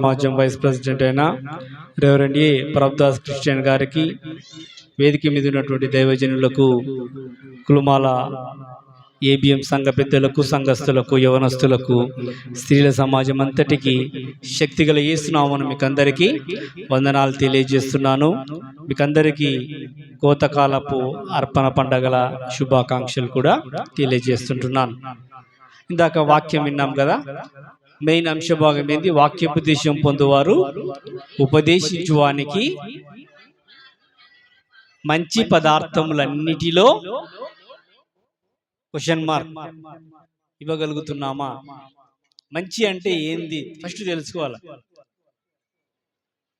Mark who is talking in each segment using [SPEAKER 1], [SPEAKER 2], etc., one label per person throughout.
[SPEAKER 1] సమాజం vice president అయిన reverend A Prabhadas Christian గారికి వేదిక మీద ఉన్నటువంటి దైవజనులకు కులుమాల ఏబిఎం సంఘ పెద్దలకు సంఘస్థులకు యవనస్తులకు స్త్రీల సమాజం అంతటికి శక్తిగల ఏసునామను మీకు అందరికీ వందనాలు తెలియజేస్తున్నాను. మీకు అందరికీ కోతకాలపు అర్పణ పండగల శుభాకాంక్షలు కూడా తెలియజేస్తుంటున్నాను. ఇందాక వాక్యం విన్నాం కదా? మెయిన్ అంశ భాగం ఏంది వాక్యోపదేశం పొందువారు ఉపదేశించువానికి మంచి పదార్థములన్నిటిలో క్వశ్చన్ మార్క్ ఇవ్వగలుగుతున్నామా? మంచి అంటే ఏంది? ఫస్ట్ తెలుసుకోవాలి?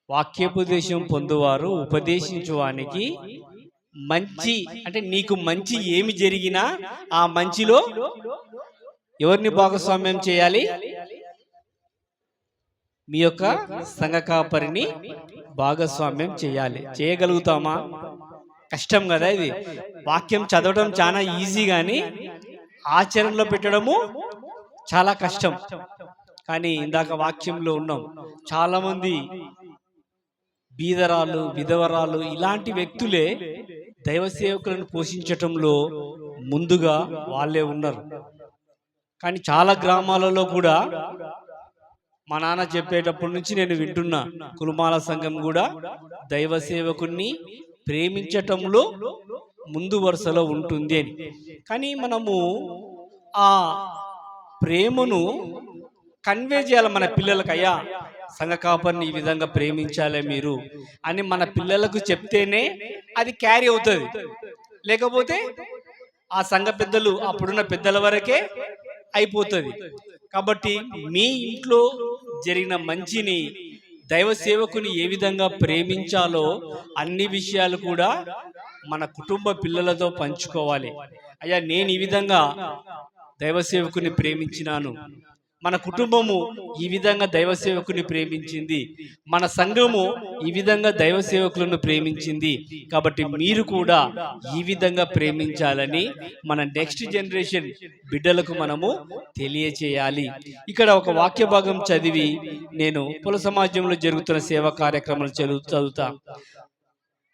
[SPEAKER 1] వాక్యోపదేశం పొందువారు ఉపదేశించువానికి మంచి అంటే నీకు మంచి ఏమి జరిగినా ఆ మంచిలో ఎవరిని భాగస్వామ్యం చేయాలి? మీ యొక్క సంఘ కాపరిని భాగస్వామ్యం చేయాలి. చేయగలుగుతామా? కష్టం కదా ఇది. వాక్యం చదవడం చాలా ఈజీ కానీ ఆచరణలో పెట్టడము చాలా కష్టం. కానీ ఇందాక వాక్యంలో ఉన్నాం. చాలా మంది బీదరాలు విధవరాలు ఇలాంటి వ్యక్తులే దైవ సేవకులను పోషించటంలో ముందుగా వాళ్ళే ఉన్నారు. కానీ చాలా గ్రామాలలో కూడా మా నాన్న చెప్పేటప్పటి నుంచి నేను వింటున్నా కులుమాల సంఘం కూడా దైవ సేవకుణ్ణి ప్రేమించటంలో ముందు వరుసలో ఉంటుంది అని. కానీ మనము ఆ ప్రేమను కన్వే చేయాలి మన పిల్లలకు అయ్యా సంఘ కాపర్ని ఈ విధంగా ప్రేమించాలి మీరు అని మన పిల్లలకు చెప్తేనే అది క్యారీ అవుతుంది. లేకపోతే ఆ సంఘ పెద్దలు అప్పుడున్న పెద్దల వరకే అయిపోతుంది. కాబట్టి మీ ఇంట్లో జరిగిన మంచిని దైవ సేవకుని ఏ విధంగా ప్రేమించాలో అన్ని విషయాలు కూడా మన కుటుంబ పిల్లలతో పంచుకోవాలి. అయ్యా నేను ఈ విధంగా దైవ సేవకుని ప్రేమించినాను. మన కుటుంబము ఈ విధంగా దైవ సేవకుని ప్రేమించింది. మన సంఘము ఈ విధంగా దైవ సేవకులను ప్రేమించింది. కాబట్టి మీరు కూడా ఈ విధంగా ప్రేమించాలని మన నెక్స్ట్ జనరేషన్ బిడ్డలకు మనము తెలియచేయాలి. ఇక్కడ ఒక వాక్య భాగం చదివి నేను కుల సమాజంలో జరుగుతున్న సేవా కార్యక్రమాలు చదువు చదువుతా.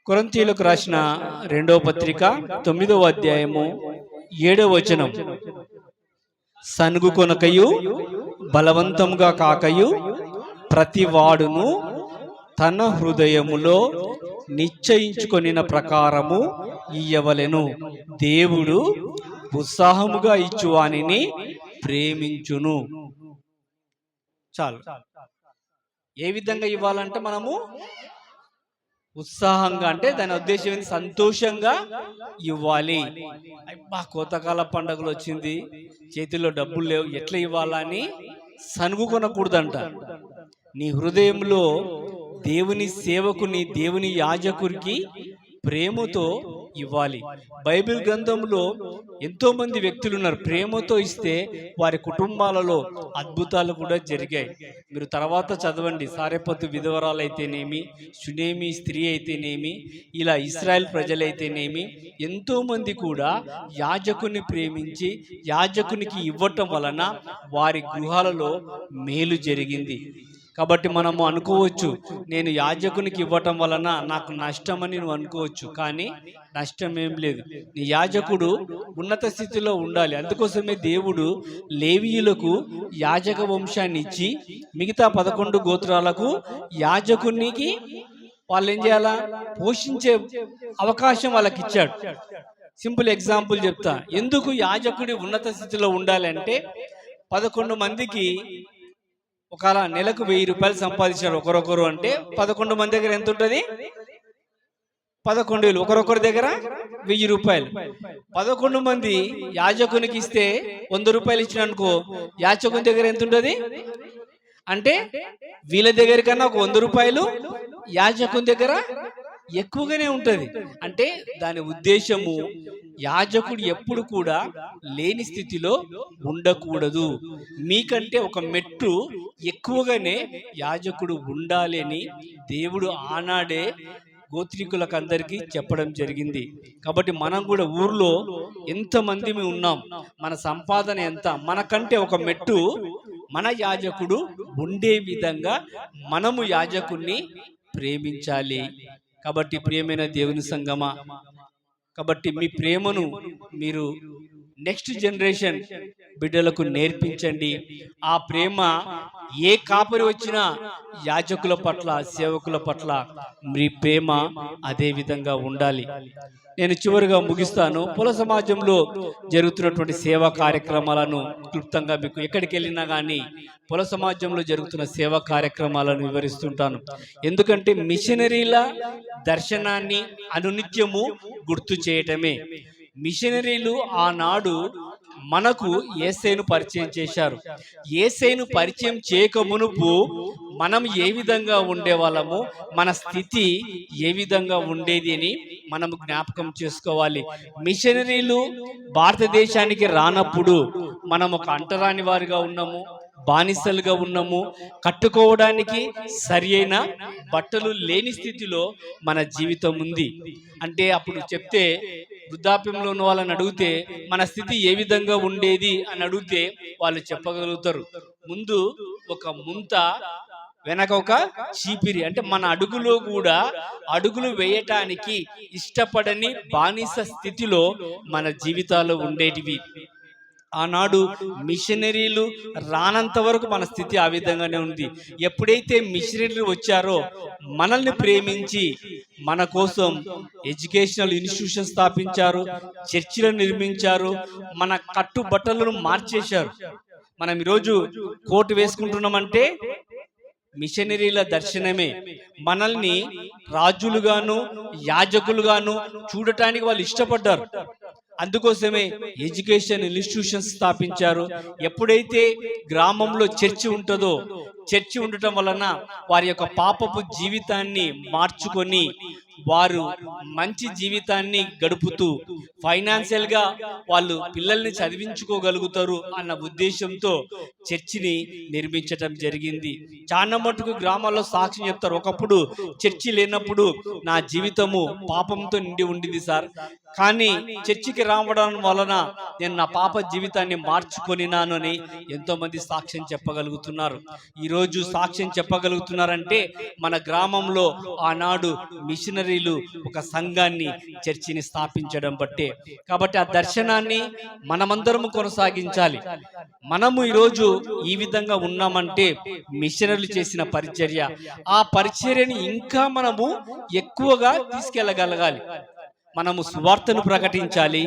[SPEAKER 1] కొరంతీలకు రాసిన రెండవ పత్రిక తొమ్మిదవ అధ్యాయము ఏడవ వచనం. సనుగు కొనకయు బలవంతముగా కాకయు ప్రతి వాడును తన హృదయములో నిశ్చయించుకొనిన ప్రకారము ఇయ్యవలెను. దేవుడు ఉత్సాహముగా ఇచ్చువానిని ప్రేమించును. చాలు. ఏ విధంగా ఇవ్వాలంటే మనము ఉత్సాహంగా అంటే దాని ఉద్దేశం ఏంటి సంతోషంగా ఇవ్వాలి. అబ్బా కోతకాల పండుగలు వచ్చింది. చేతిలో డబ్బులు లేవు. ఎట్లా ఇవ్వాలని సనుగు కొనకూడదంట నీ హృదయంలో దేవుని సేవకుని దేవుని యాజకుడికి ప్రేమతో ఇవ్వాలి. బైబిల్ గ్రంథంలో ఎంతో మంది వ్యక్తులు ఉన్నారు ప్రేమతో ఇస్తే వారి కుటుంబాలలో అద్భుతాలు కూడా జరిగాయి. మీరు తర్వాత చదవండి. సారెపత్తు విధవరాలు అయితేనేమి సునేమి స్త్రీ అయితేనేమి ఇలా ఇస్రాయల్ ప్రజలైతేనేమి ఎంతో మంది కూడా యాజకుని ప్రేమించి యాజకునికి ఇవ్వటం వలన వారి గృహాలలో మేలు జరిగింది. కాబట్టి మనము అనుకోవచ్చు నేను యాజకునికి ఇవ్వటం వలన నాకు నష్టమని నువ్వు అనుకోవచ్చు కానీ నష్టం ఏం లేదు. నీ యాజకుడు ఉన్నత స్థితిలో ఉండాలి. అందుకోసమే దేవుడు లేవీయులకు యాజక వంశాన్ని ఇచ్చి మిగతా పదకొండు గోత్రాలకు యాజకునికి వాళ్ళు ఏం చేయాలా? పోషించే అవకాశం వాళ్ళకి ఇచ్చాడు. సింపుల్ ఎగ్జాంపుల్ చెప్తా. ఎందుకు యాజకుడి ఉన్నత స్థితిలో ఉండాలంటే పదకొండు మందికి ఒకవేళ నెలకు వెయ్యి రూపాయలు సంపాదించారు ఒకరొకరు అంటే పదకొండు మంది దగ్గర ఎంత ఉంటుంది? పదకొండు వేలు. ఒకరొకరి దగ్గర వెయ్యి రూపాయలు. పదకొండు మంది యాజకునికి ఇస్తే వంద రూపాయలు ఇచ్చిన అనుకో యాజకుని దగ్గర ఎంత ఉంటుంది? అంటే వీళ్ళ దగ్గర కన్నా ఒక వంద రూపాయలు యాజకుని దగ్గర ఎక్కువగానే ఉంటుంది. అంటే దాని ఉద్దేశము యాజకుడు ఎప్పుడు కూడా లేని స్థితిలో ఉండకూడదు. మీకంటే ఒక మెట్టు ఎక్కువగానే యాజకుడు ఉండాలి అని దేవుడు ఆనాడే గోత్రికులకు అందరికీ చెప్పడం జరిగింది. కాబట్టి మనం కూడా ఊర్లో ఎంతమంది ఉన్నాం మన సంపాదన ఎంత మనకంటే ఒక మెట్టు మన యాజకుడు ఉండే విధంగా మనము యాజకుణ్ణి ప్రేమించాలి. కాబట్టి ప్రియమైన దేవుని సంగమా కాబట్టి మీ ప్రేమను మీరు నెక్స్ట్ జనరేషన్ బిడ్డలకు నేర్పించండి. ఆ ప్రేమ ఏ కాపరి వచ్చినా యాజకుల పట్ల సేవకుల పట్ల మీ ప్రేమ అదే విధంగా ఉండాలి. నేను చివరిగా ముగిస్తాను. కుల సమాజంలో జరుగుతున్నటువంటి సేవా కార్యక్రమాలను క్లుప్తంగా మీకు ఎక్కడికి వెళ్ళినా కానీ కుల సమాజంలో జరుగుతున్న సేవా కార్యక్రమాలను వివరిస్తుంటాను. ఎందుకంటే మిషనరీల దర్శనాన్ని అనునిత్యము గుర్తు చేయటమే. మిషనరీలు ఆనాడు మనకు ఏసైను పరిచయం చేశారు. ఏసైను పరిచయం చేయక మునుపు మనం ఏ విధంగా ఉండేవాళ్ళము? మన స్థితి ఏ విధంగా ఉండేది అని మనం జ్ఞాపకం చేసుకోవాలి. మిషనరీలు భారతదేశానికి రానప్పుడు మనం ఒక అంటరాని వారిగా ఉన్నాము. బానిసలుగా ఉన్నాము. కట్టుకోవడానికి సరి అయిన బట్టలు లేని స్థితిలో మన జీవితం ఉంది. అంటే అప్పుడు చెప్తే వృద్ధాప్యంలో ఉన్న వాళ్ళని అడిగితే మన స్థితి ఏ విధంగా ఉండేది అని అడిగితే వాళ్ళు చెప్పగలుగుతారు. ముందు ఒక ముంత వెనక ఒక చీపిరి. అంటే మన అడుగులో కూడా అడుగులు వేయటానికి ఇష్టపడని బానిస స్థితిలో మన జీవితాలు ఉండేటివి. ఆనాడు మిషనరీలు రానంత వరకు మన స్థితి ఆ విధంగానే ఉంది. ఎప్పుడైతే మిషనరీలు వచ్చారో మనల్ని ప్రేమించి మన కోసం ఎడ్యుకేషనల్ ఇన్స్టిట్యూషన్ స్థాపించారు చర్చిలను నిర్మించారు మన కట్టుబట్టలను మార్చేశారు. మనం ఈరోజు కోటు వేసుకుంటున్నామంటే మిషనరీల దర్శనమే. మనల్ని రాజులుగాను యాజకులుగాను చూడటానికి వాళ్ళు ఇష్టపడ్డారు. అందుకోసమే ఎడ్యుకేషన్ ఇన్స్టిట్యూషన్ స్థాపించారు. ఎప్పుడైతే గ్రామంలో చర్చి ఉంటుందో చర్చి ఉండటం వలన వారి యొక్క పాపపు జీవితాన్ని మార్చుకొని వారు మంచి జీవితాన్ని గడుపుతూ ఫైనాన్షియల్గా వాళ్ళు పిల్లల్ని చదివించుకోగలుగుతారు అన్న ఉద్దేశంతో చర్చిని నిర్మించటం జరిగింది. చాలా మటుకు గ్రామాల్లో సాక్ష్యం చెప్తారు. ఒకప్పుడు చర్చి లేనప్పుడు నా జీవితము పాపంతో నిండి ఉండింది సార్. కానీ చర్చికి రావడం వలన నేను నా పాప జీవితాన్ని మార్చుకొనినాను అని ఎంతో మంది సాక్ష్యం చెప్పగలుగుతున్నారు. ఈరోజు సాక్ష్యం చెప్పగలుగుతున్నారంటే మన గ్రామంలో ఆనాడు మిషనరీలు ఒక సంఘాన్ని చర్చిని స్థాపించడం బట్టే. కాబట్టి ఆ దర్శనాన్ని మనమందరము కొనసాగించాలి. మనము ఈరోజు ఈ విధంగా ఉన్నామంటే మిషనరీలు చేసిన పరిచర్య. ఆ పరిచర్యని ఇంకా మనము ఎక్కువగా తీసుకెళ్ళగలగాలి. మనము సువార్తను ప్రకటించాలి.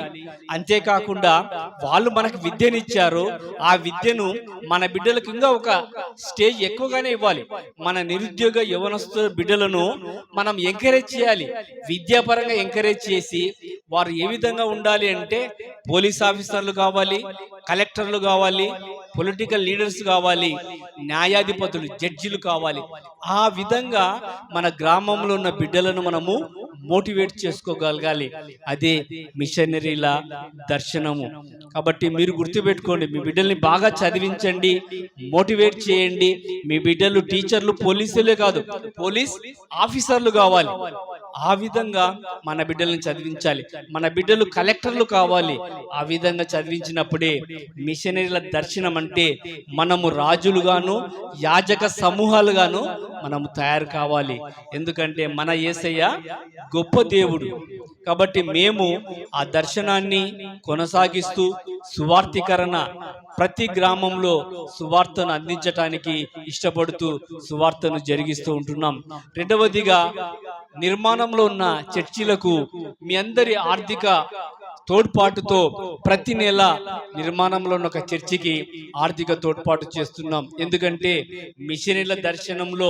[SPEAKER 1] అంతేకాకుండా వాళ్ళు మనకు విద్యనిచ్చారు. ఆ విద్యను మన బిడ్డలకు ఇంకా ఒక స్టేజ్ ఎక్కువగానే ఇవ్వాలి. మన నిరుద్యోగ యవనస్తు బిడ్డలను మనం ఎంకరేజ్ చేయాలి. విద్యాపరంగా ఎంకరేజ్ చేసి వారు ఏ విధంగా ఉండాలి అంటే పోలీస్ ఆఫీసర్లు కావాలి కలెక్టర్లు కావాలి పొలిటికల్ లీడర్స్ కావాలి న్యాయాధిపతులు జడ్జిలు కావాలి. ఆ విధంగా మన గ్రామంలో ఉన్న బిడ్డలను మనము మోటివేట్ చేసుకోగలగాలి. అదే మిషనరీల దర్శనము. కాబట్టి మీరు గుర్తుపెట్టుకోండి మీ బిడ్డల్ని బాగా చదివించండి మోటివేట్ చేయండి. మీ బిడ్డలు టీచర్లు పోలీసులే కాదు పోలీస్ ఆఫీసర్లు కావాలి. ఆ విధంగా మన బిడ్డల్ని చదివించాలి. మన బిడ్డలు కలెక్టర్లు కావాలి. ఆ విధంగా చదివించినప్పుడే మిషనరీల దర్శనం అంటే మనము రాజులుగాను యాజక సమూహాలుగాను మనము తయారు కావాలి. ఎందుకంటే మన యేసయ్య గొప్ప దేవుడు. కాబట్టి మేము ఆ దర్శనాన్ని కొనసాగిస్తూ సువార్థీకరణ ప్రతి గ్రామంలో సువార్తను అందించటానికి ఇష్టపడుతూ సువార్తను జరిగిస్తూ ఉంటున్నాం. రెండవదిగా నిర్మాణంలో ఉన్న చర్చిలకు మీ అందరి ఆర్థిక తోడ్పాటుతో ప్రతి నెల నిర్మాణంలో ఉన్న ఒక చర్చికి ఆర్థిక తోడ్పాటు చేస్తున్నాం. ఎందుకంటే మిషనరీల దర్శనంలో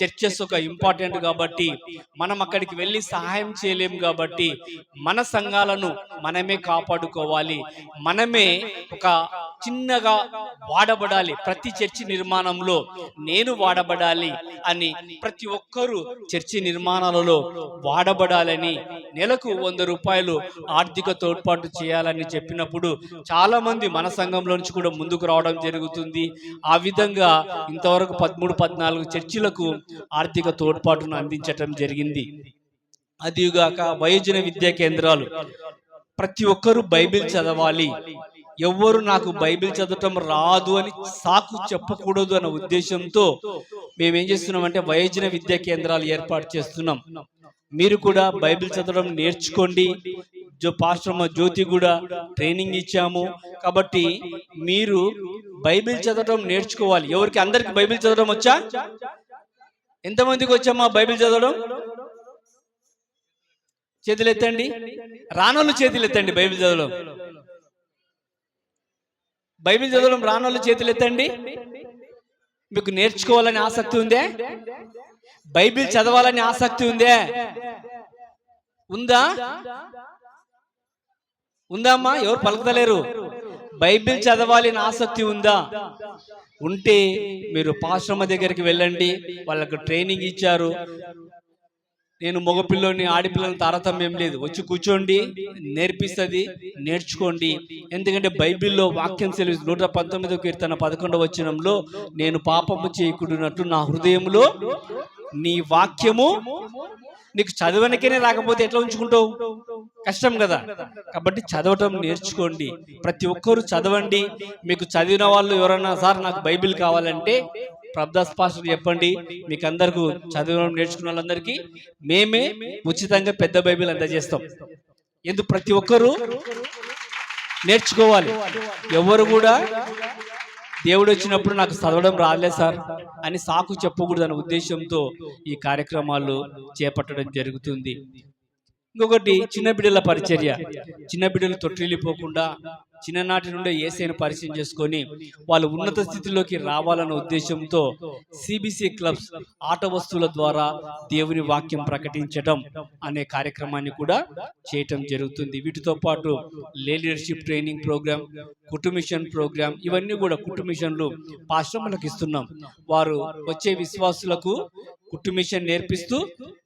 [SPEAKER 1] చర్చెస్ ఒక ఇంపార్టెంట్ కాబట్టి మనం అక్కడికి వెళ్ళి సహాయం చేయలేం కాబట్టి మన సంఘాలను మనమే కాపాడుకోవాలి. మనమే ఒక చిన్నగా వాడబడాలి. ప్రతి చర్చి నిర్మాణంలో నేను వాడబడాలి అని ప్రతి ఒక్కరూ చర్చి నిర్మాణాలలో వాడబడాలని నెలకు వంద రూపాయలు ఆర్థిక తోడ్పాటు చేయాలని చెప్పినప్పుడు చాలామంది మన సంఘంలో నుంచి కూడా ముందుకు రావడం జరుగుతుంది. ఆ విధంగా ఇంతవరకు పదమూడు పద్నాలుగు చర్చిలకు ఆర్థిక తోడ్పాటును అందించటం జరిగింది. అదిగాక వయోజన విద్యా కేంద్రాలు. ప్రతి ఒక్కరూ బైబిల్ చదవాలి. ఎవ్వరు నాకు బైబిల్ చదవటం రాదు అని సాకు చెప్పకూడదు అన్న ఉద్దేశంతో మేమేం చేస్తున్నామంటే వయోజన విద్యా కేంద్రాలు ఏర్పాటు చేస్తున్నాం. మీరు కూడా బైబిల్ చదవడం నేర్చుకోండి. జో పాశ్రమ జ్యోతి కూడా ట్రైనింగ్ ఇచ్చాము. కాబట్టి మీరు బైబిల్ చదవడం నేర్చుకోవాలి. ఎవరికి? అందరికి బైబిల్ చదవడం వచ్చా? ఎంతమందికి వచ్చామా బైబిల్ చదవడం? చేతులు ఎత్తండి రానోళ్ళు చేతులు ఎత్తండి బైబిల్ చదవడం. బైబిల్ చదవడం రానోళ్ళు చేతులు ఎత్తండి మీకు నేర్చుకోవాలని ఆసక్తి ఉందే? బైబిల్ చదవాలని ఆసక్తి ఉందే? ఉందా? ఉందా అమ్మా? ఎవరు పలకతలేరు? బైబిల్ చదవాలని ఆసక్తి ఉందా? ఉంటే మీరు పాశ్రమ దగ్గరికి వెళ్ళండి. వాళ్ళకు ట్రైనింగ్ ఇచ్చారు. నేను మగపిల్లని ఆడపిల్లని తారతమ్యం లేదు. వచ్చి కూర్చోండి నేర్పిస్తుంది నేర్చుకోండి. ఎందుకంటే బైబిల్లో వాక్యం సెలవు నూట పంతొమ్మిదో కీర్తన పదకొండవ వచనంలో నేను పాపము చేయకుడినట్టు నా హృదయంలో నీ వాక్యము నీకు చదవనికనే రాకపోతే ఎట్లా ఉంచుకుంటావు? కష్టం కదా. కాబట్టి చదవటం నేర్చుకోండి. ప్రతి ఒక్కరు చదవండి. మీకు చదివిన వాళ్ళు ఎవరన్నా సార్ నాకు బైబిల్ కావాలంటే ప్రభదాస్ పాస్టర్ చెప్పండి. మీకు అందరికీ చదవడం నేర్చుకున్న వాళ్ళందరికీ మేమే ఉచితంగా పెద్ద బైబిల్ అందజేస్తాం. ఎందుకు ప్రతి ఒక్కరూ నేర్చుకోవాలి. ఎవరు కూడా దేవుడు వచ్చినప్పుడు నాకు చదవడం రాలేదు సార్ అని సాకు చెప్పకూడదు అనే ఉద్దేశంతో ఈ కార్యక్రమాలు చేపట్టడం జరుగుతుంది. ఇంకొకటి చిన్న బిడ్డల పరిచర్య. చిన్న బిడ్డలు తొట్టిల్లిపోకుండా చిన్ననాటి నుండే ఏసైను పరిచయం చేసుకొని వాళ్ళు ఉన్నత స్థితిలోకి రావాలన్న ఉద్దేశంతో సిబిసి క్లబ్స్ ఆట వస్తువుల ద్వారా దేవుని వాక్యం ప్రకటించడం అనే కార్యక్రమాన్ని కూడా చేయటం జరుగుతుంది. వీటితో పాటు లీడర్షిప్ ట్రైనింగ్ ప్రోగ్రామ్ కుటుంబిషన్ ప్రోగ్రామ్ ఇవన్నీ కూడా కుటుంబిషన్లు పాశ్రమాలకు ఇస్తున్నాం. వారు వచ్చే విశ్వాసులకు కుటుంబిషన్ నేర్పిస్తూ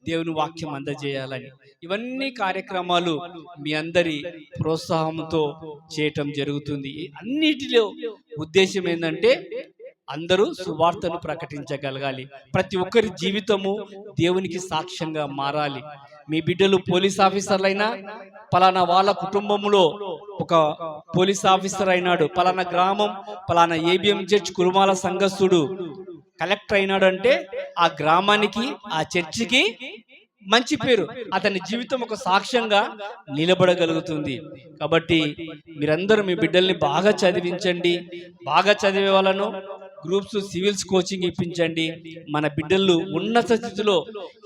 [SPEAKER 1] దేవుని వాక్యం అందజేయాలని. ఇవన్నీ కార్యక్రమాలు మీ అందరి ప్రోత్సాహంతో చేయటం జరుగుతుంది. అన్నిటిలో ఉద్దేశం ఏంటంటే అందరూ సువార్తను ప్రకటించగలగాలి. ప్రతి ఒక్కరి జీవితము దేవునికి సాక్ష్యంగా మారాలి. మీ బిడ్డలు పోలీస్ ఆఫీసర్లైనా పలానా వాళ్ళ కుటుంబంలో ఒక పోలీస్ ఆఫీసర్ అయినాడు పలానా గ్రామం పలానా ఏబిఎం చర్చ్ కురుమాల సంఘస్థుడు కలెక్టర్ అయినాడు అంటే ఆ గ్రామానికి ఆ చర్చికి మంచి పేరు. అతని జీవితం ఒక సాక్ష్యంగా నిలబడగలుగుతుంది. కాబట్టి మీరందరూ మీ బిడ్డల్ని బాగా చదివించండి. బాగా చదివే వాళ్ళను గ్రూప్స్ సివిల్స్ కోచింగ్ ఇప్పించండి. మన బిడ్డలు ఉన్నత స్థితిలో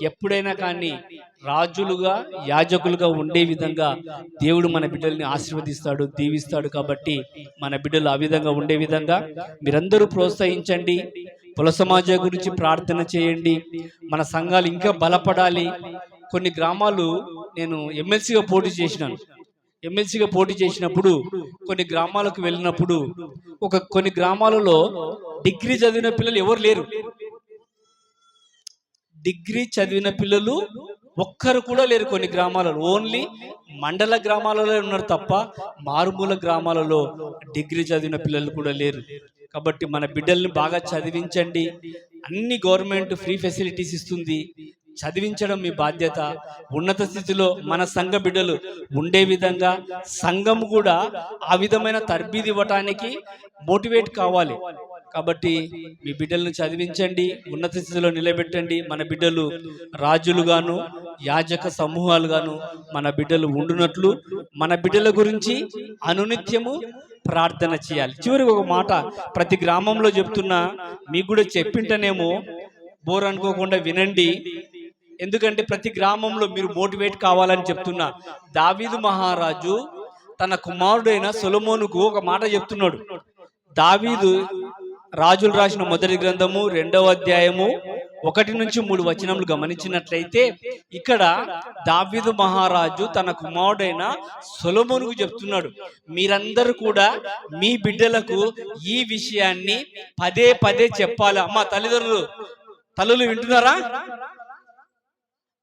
[SPEAKER 1] ఎప్పుడైనా కానీ రాజులుగా యాజకులుగా ఉండే విధంగా దేవుడు మన బిడ్డల్ని ఆశీర్వదిస్తాడు దీవిస్తాడు కాబట్టి మన బిడ్డలు ఆ విధంగా ఉండే విధంగా మీరందరూ ప్రోత్సహించండి. కుల గురించి ప్రార్థన చేయండి. మన సంఘాలు ఇంకా బలపడాలి. కొన్ని గ్రామాలు నేను ఎమ్మెల్సీగా పోటీ చేసినాను. ఎమ్మెల్సీగా పోటీ చేసినప్పుడు కొన్ని గ్రామాలకు వెళ్ళినప్పుడు ఒక కొన్ని గ్రామాలలో డిగ్రీ చదివిన పిల్లలు ఎవరు లేరు. డిగ్రీ చదివిన పిల్లలు ఒక్కరు కూడా లేరు కొన్ని గ్రామాలలో. ఓన్లీ మండల గ్రామాలలో ఉన్నారు తప్ప మారుమూల గ్రామాలలో డిగ్రీ చదివిన పిల్లలు కూడా లేరు. కాబట్టి మన బిడ్డల్ని బాగా చదివించండి. అన్ని గవర్నమెంట్ ఫ్రీ ఫెసిలిటీస్ ఇస్తుంది. చదివించడం మీ బాధ్యత. ఉన్నత స్థితిలో మన సంఘ బిడ్డలు ఉండే విధంగా సంఘం కూడా ఆ విధమైన తర్బీది ఇవ్వటానికి మోటివేట్ కావాలి. కాబట్టి మీ బిడ్డలను చదివించండి ఉన్నత స్థితిలో నిలబెట్టండి. మన బిడ్డలు రాజులుగాను యాజక సమూహాలుగాను మన బిడ్డలు ఉండునట్లు మన బిడ్డల గురించి అనునిత్యము ప్రార్థన చేయాలి. చివరికి ఒక మాట ప్రతి గ్రామంలో చెప్తున్నా మీకు కూడా చెప్పింటనేమో బోర్ అనుకోకుండా వినండి. ఎందుకంటే ప్రతి గ్రామంలో మీరు మోటివేట్ కావాలని చెప్తున్నా. దావీదు మహారాజు తన కుమారుడైన సొలమోనుకు ఒక మాట చెప్తున్నాడు. దావీదు రాజులు రాసిన మొదటి గ్రంథము రెండవ అధ్యాయము ఒకటి నుంచి మూడు వచనములు గమనించినట్లయితే ఇక్కడ దావీదు మహారాజు తన కుమారుడైన సొలమోనుకు చెప్తున్నాడు మీరందరూ కూడా మీ బిడ్డలకు ఈ విషయాన్ని పదే పదే చెప్పాలి. అమ్మ తల్లిదండ్రులు తల్లులు వింటున్నారా?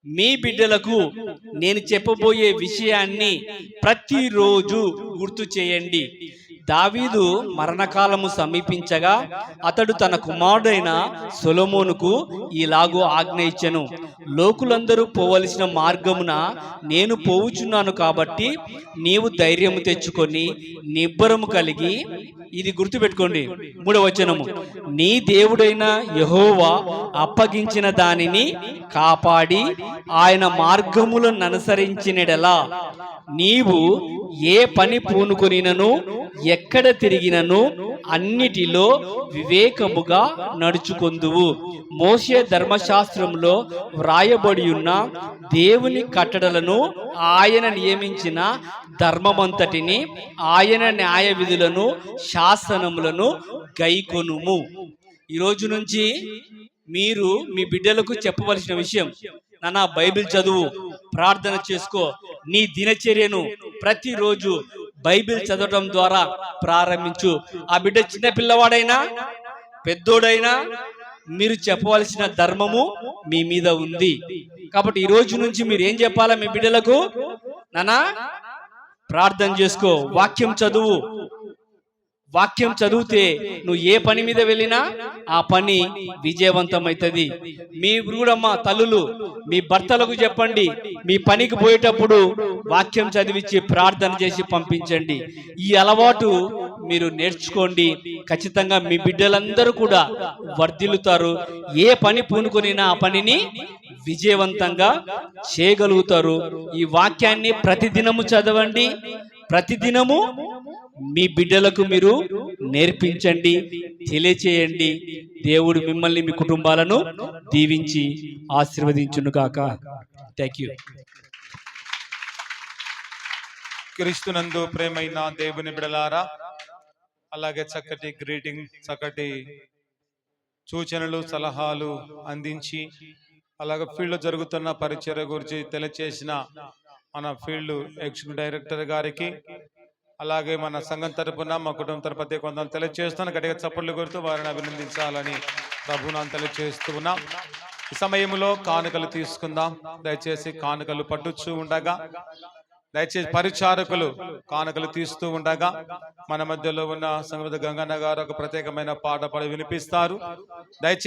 [SPEAKER 1] మీ బిడ్డలకు నేను చెప్పబోయే విషయాన్ని ప్రతిరోజు గుర్తు చేయండి. దావీదు మరణకాలము సమీపించగా అతడు తన కుమారుడైన సొలమోనుకు ఈలాగు ఆజ్ఞ ఇచ్చెను. లోకులందరూ పోవలసిన మార్గమున నేను పోవుచున్నాను కాబట్టి నీవు ధైర్యము తెచ్చుకొని నిబ్బరము కలిగి ఇది గుర్తుపెట్టుకోండి. మూడవ వచనము. నీ దేవుడైన యహోవా అప్పగించిన దానిని కాపాడి ఆయన మార్గములను అనుసరించినడలా. నీవు ఏ పని పూనుకొనినను ఎక్కడ తిరిగినను అన్నిటిలో వివేకముగా నడుచుకొందువు. మోసే ధర్మశాస్త్రంలో వ్రాయబడి ఉన్న దేవుని కట్టడలను ఆయన నియమించిన ధర్మమంతటిని ఆయన న్యాయ విధులను శాసనములను గైకొనుము. ఈరోజు నుంచి మీరు మీ బిడ్డలకు చెప్పవలసిన విషయం నాన్న బైబిల్ చదువు ప్రార్థన చేసుకో నీ దినచర్యను ప్రతిరోజు బైబిల్ చదవడం ద్వారా ప్రారంభించు. ఆ బిడ్డ చిన్న పిల్లవాడైనా పెద్దోడైనా మీరు చెప్పవలసిన ధర్మము మీ మీద ఉంది. కాబట్టి ఈ రోజు నుంచి మీరు ఏం చెప్పాలా మీ బిడ్డలకు? నానా ప్రార్థన చేసుకో వాక్యం చదువు. వాక్యం చదివితే నువ్వు ఏ పని మీద వెళ్ళినా ఆ పని విజయవంతమవుతుంది. మీ కూడా తల్లులు మీ భర్తలకు చెప్పండి. మీ పనికి పోయేటప్పుడు వాక్యం చదివించి ప్రార్థన చేసి పంపించండి. ఈ అలవాటు మీరు నేర్చుకోండి. ఖచ్చితంగా మీ బిడ్డలందరూ కూడా వర్ధిల్లుతారు. ఏ పని పూనుకొనినా ఆ పనిని విజయవంతంగా చేయగలుగుతారు. ఈ వాక్యాన్ని ప్రతిదినము చదవండి. ప్రతిదినము మీ బిడ్డలకు మీరు నేర్పించండి తెలియచేయండి. దేవుడు మిమ్మల్ని మీ కుటుంబాలను దీవించి ఆశీర్వదించును కాక థ్యాంక్ యూ
[SPEAKER 2] క్రీస్తునందు ప్రేమైన దేవుని బిడలారా అలాగే చక్కటి గ్రీటింగ్ చక్కటి సూచనలు సలహాలు అందించి అలాగే ఫీల్డ్లో జరుగుతున్న పరిచయ గురించి తెలియచేసిన మన ఫీల్డ్ ఎగ్జిక్యూటివ్ డైరెక్టర్ గారికి అలాగే మన సంఘం తరపున మా కుటుంబం తరపు ప్రత్యేక వందనాలు తెలియజేస్తున్నాను గట్టిగా చప్పట్లు కొడుతూ వారిని అభినందించాలని ప్రభునాన్ని తెలియజేస్తున్నాం ఈ సమయంలో కానుకలు తీసుకుందాం. దయచేసి కానుకలు పట్టుచూ ఉండగా దయచేసి పరిచారకులు కానుకలు తీస్తూ ఉండగా మన మధ్యలో ఉన్న సంగతి గంగన్న గారు ఒక ప్రత్యేకమైన పాట పాడి వినిపిస్తారు. దయచేసి